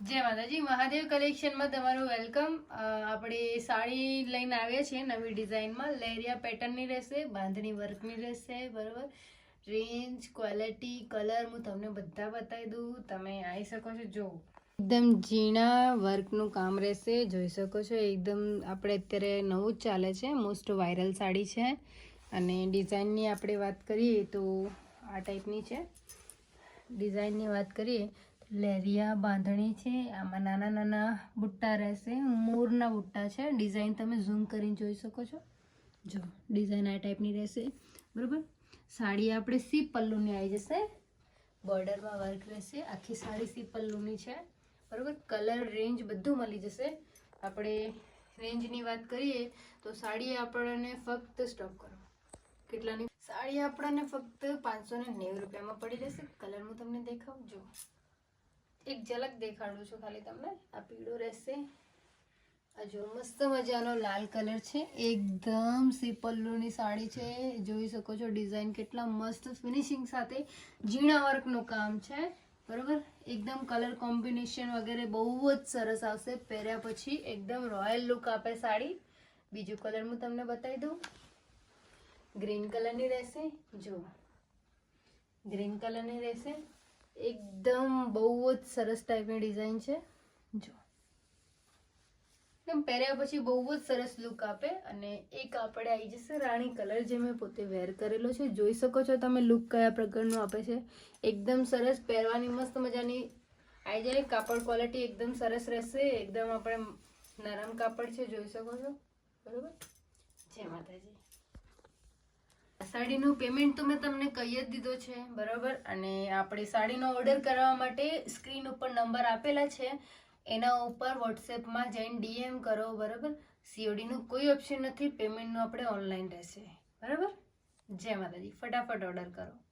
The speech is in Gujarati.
જય માતાજી, મહાદેવ કલેક્શનમાં તમારું વેલકમ આપણે સાડી લઈને આવ્યા છીએ નવી ડિઝાઇનમાં લેરિયા પેટર્નની રહેશે, બાંધણી વર્કની રહેશે, બરાબર? રેન્જ ક્વોલિટી કલર હું તમને બધા બતાવી દઉં. તમે આવી શકો છો, જો. એકદમ ઝીણા વર્કનું કામ રહેશે, જોઈ શકો છો. એકદમ આપણે અત્યારે નવું જ ચાલે છે. મોસ્ટ વાયરલ સાડી છે. અને ડિઝાઇનની આપણે વાત કરીએ તો આ ટાઈપની છે. ડિઝાઇનની વાત કરીએ લેરિયા બાંધણી છે, આમાં નાના નાના બુટ્ટા રહેશે, મોરના બુટ્ટા છે, ડિઝાઇન તમે ઝૂમ કરીને જોઈ શકો છો. જો, ડિઝાઇન આ ટાઈપની રહેશે, બરાબર? સાડી આપણે સી પલ્લુની આવી જશે, બોર્ડરમાં વર્ક રહેશે, આખી સાડી સી પલ્લુની છે, બરાબર? કલર, રેન્જ બધું મળી જશે. આપણે રેન્જની વાત કરીએ, તો સાડી આપણને ફક્ત, સ્ટોપ કરો. કેટલાની? સાડી આપણને ફક્ત પાંચસો ને નેવું રૂપિયામાં પડી જશે કલર હું તમને દેખાવું? જો. એક ઝલક દેખાડું છું ખાલી તમને. આ પીળો રહેશે. આ જો મસ્ત મજાનો લાલ કલર છે. એકદમ સિપલ્લુની સાડી છે. જોઈ શકો છો ડિઝાઇન કેટલા મસ્ત ફિનિશિંગ સાથે ઝીણા વર્કનું કામ છે. બરોબર? એકદમ કલર કોમ્બિનેશન વગેરે બહુ જ સરસ આવશે. પહેર્યા પછી એકદમ રોયલ લુક આપે સાડી. બીજું કલર હું તમને બતાવી દઉં. ગ્રીન કલરની રહેશે. જો. ગ્રીન કલરની રહેશે. એકદમ બહુ જ સરસ ટાઈપની ડિઝાઇન છે. જો. એમ પહેર્યા પછી બહુ જ સરસ લુક આપે અને એક આપણે આવી જશે રાણી કલર જે મેં પોતે વેર કરેલો છે. જોઈ શકો છો તમે લુક કયા પ્રકારનું આપે છે. એકદમ સરસ પહેરવાની મસ્ત મજાની આવી જાય. કાપડ ક્વોલિટી એકદમ સરસ રહેશે. એકદમ આપણે નરમ કાપડ છે, જોઈ શકો છો. બરોબર? જય માતાજી. સાડીનું પેમેન્ટ તો મેં તમને કહી જ દીધો છે, બરાબર? અને આપણે સાડીનો ઓર્ડર કરવા માટે સ્ક્રીન ઉપર નંબર આપેલા છે. એના ઉપર વોટ્સએપમાં જઈને ડીએમ કરો, બરાબર? સીઓડીનું કોઈ ઓપ્શન નથી પેમેન્ટનું આપણે ઓનલાઈન રહેશે. બરાબર? જય માતાજી, ફટાફટ ઓર્ડર કરો.